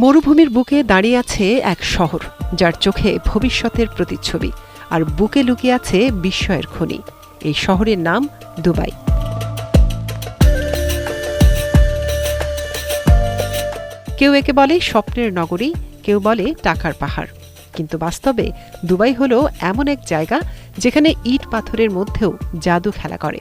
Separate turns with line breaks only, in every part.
মরুভূমির বুকে দাঁড়িয়ে আছে এক শহর, যার চোখে ভবিষ্যতের প্রতিচ্ছবি, আর বুকে লুকিয়ে আছে বিস্ময়ের খনি। এই শহরের নাম দুবাই। কেউ একে বলে স্বপ্নের নগরী, কেউ বলে টাকার পাহাড়। কিন্তু বাস্তবে দুবাই হলো এমন এক জায়গা যেখানে ইট পাথরের মধ্যেও জাদু খেলা করে।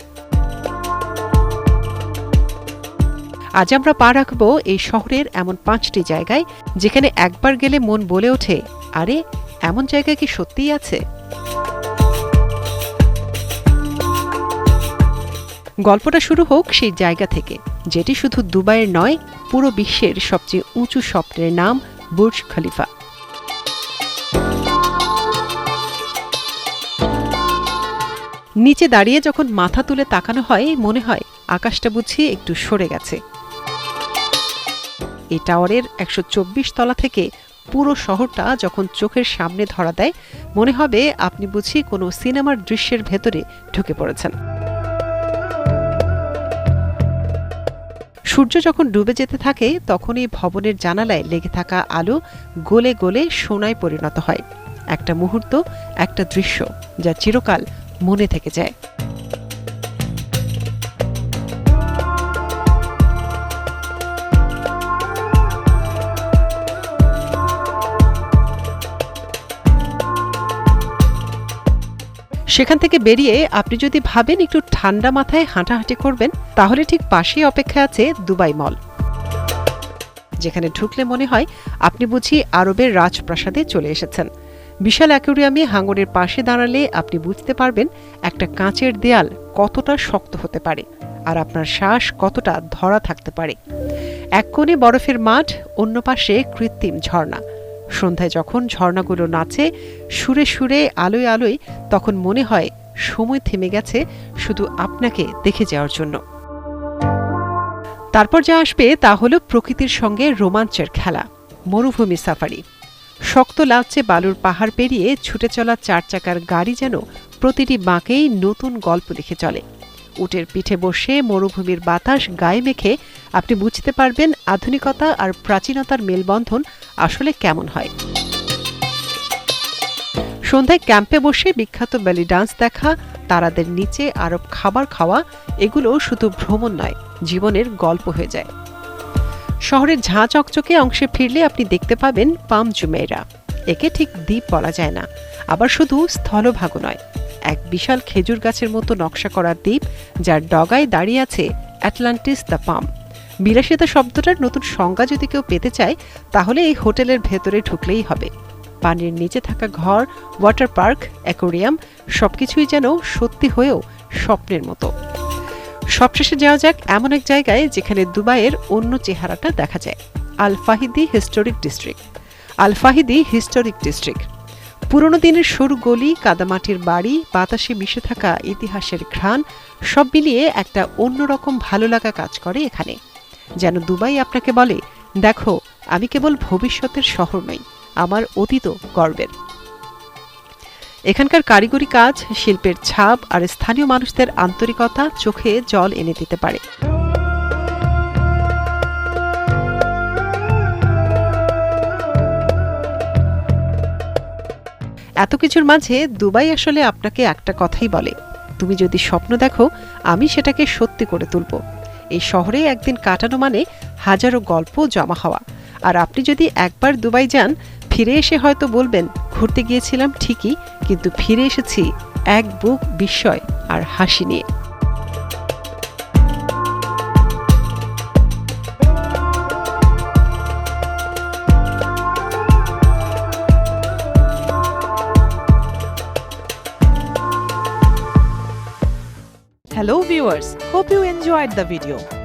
আজ আমরা পা রাখব এই শহরের এমন পাঁচটি জায়গায় যেখানে একবার গেলে মন বলে ওঠে, আরে, এমন জায়গা কি সত্যিই আছে? গল্পটা শুরু হোক সেই জায়গা থেকে, যেটি শুধু দুবাইয়ের নয়, পুরো বিশ্বের সবচেয়ে উঁচু স্বপ্নের নাম বুর্জ খলিফা। নিচে দাঁড়িয়ে যখন মাথা তুলে তাকানো হয়, মনে হয় আকাশটা বুঝি একটু সরে গেছে। এই টাওয়ারের একশো চব্বিশ তলা থেকে পুরো শহরটা যখন চোখের সামনে ধরা দেয়, মনে হবে আপনি বুঝি কোনো সিনেমার দৃশ্যের ভেতরে ঢুকে পড়েছেন। সূর্য যখন ডুবে যেতে থাকে, তখনই ভবনের জানালায় লেগে থাকা আলো গলে গলে সোনায় পরিণত হয়। একটা মুহূর্ত, একটা দৃশ্য যা চিরকাল মনে থেকে যায়। সেখান থেকে বেরিয়ে আপনি যদি ভাবেন একটু ঠান্ডা মাথায় হাঁটাহাঁটি করবেন, তাহলে ঠিক পাশেই অপেক্ষা আছে দুবাই মল, যেখানে ঢুকলে মনে হয় আপনি বুঝি আরবের রাজপ্রাসাদে চলে এসেছেন। বিশাল অ্যাকোরিয়ামে হাঙ্গরের পাশে দাঁড়ালে আপনি বুঝতে পারবেন একটা কাঁচের দেয়াল কতটা শক্ত হতে পারে আর আপনার শ্বাস কতটা ধরা থাকতে পারে। এক কোণে বরফের মাঠ, অন্য পাশে কৃত্রিম ঝর্ণা। সন্ধ্যায় যখন ঝর্ণাগুলো নাচে, সুরে সুরে, আলোয় আলোয়, তখন মনে হয় সময় থেমে গেছে শুধু আপনাকে দেখে যাওয়ার জন্য। তারপর যা আসবে তা হলো প্রকৃতির সঙ্গে রোমাঞ্চের খেলা, মরুভূমি সাফারি। শক্ত লালচে বালুর পাহাড় পেরিয়ে ছুটে চলা চার চাকার গাড়ি যেন প্রতিটি বাঁকেই নতুন গল্প লিখে চলে। উটের পিঠে বসে মরুভূমির বাতাস গায়ে মেখে আপনি বুঝতে পারবেন আধুনিকতা আর প্রাচীনতার মেলবন্ধন আসলে কেমন হয়। সন্ধ্যায় ক্যাম্পে বসে বিখ্যাত ব্যালি ডান্স দেখা, তারাদের নিচে আরব খাবার খাওয়া, এগুলো শুধু ভ্রমণ নয়, জীবনের গল্প হয়ে যায়। শহরের ঝাঁ চকচকে অংশে ফিরলে আপনি দেখতে পাবেন পাম জুমেরা একে ঠিক দ্বীপ বলা যায় না, আবার শুধু স্থলভাগ নয়। এক বিশাল খেজুর গাছের মতো নকশা করা দ্বীপ, যার ডগায় দাঁড়িয়ে আছে অ্যাটলান্টিস দ্য পাম বিলাসিতা শব্দটার নতুন সংজ্ঞা যদি কেউ পেতে চায়, তাহলে এই হোটেলের ভেতরে ঢুকলেই হবে। পানির নিচে থাকা ঘর ওয়াটার পার্ক অ্যাকোরিয়াম সবকিছুই যেন সত্যি হয়েও স্বপ্নের মতো। সবশেষে যাওয়া যাক এমন এক জায়গায় যেখানে দুবাইয়ের অন্য চেহারাটা দেখা যায়। Al Fahidi historic district. Al Fahidi historic district. পুরনো দিনের সরু গলি, কাদামাটির বাড়ি, বাতাসে মিশে থাকা ইতিহাসের ঘ্রাণ, সব মিলিয়ে একটা অন্যরকম ভালো লাগা কাজ করে এখানে। যেন দুবাই আপনাকে বলে, দেখো, আমি কেবল ভবিষ্যতের শহর নই, আমার অতীত গর্বের। এখানকার কারিগরি কাজ, শিল্পের ছাপ আর স্থানীয় মানুষদের আন্তরিকতা চোখে জল এনে দিতে পারে। এত কিছুর মাঝে দুবাই আসলে আপনাকে একটা কথাই বলে। তুমি যদি স্বপ্ন দেখো, আমি সেটাকে সত্যি করে তুলব। এই শহরে একদিন কাটানো মানে হাজারো গল্প জমা হওয়া। আর আপনি যদি একবার দুবাই যান, ফিরে এসে হয়তো বলবেন, ঘুরতে গিয়েছিলাম ঠিকই, কিন্তু ফিরে এসেছি এক বুক বিস্ময় আর হাসি নিয়ে।
Hello viewers, hope you enjoyed the video.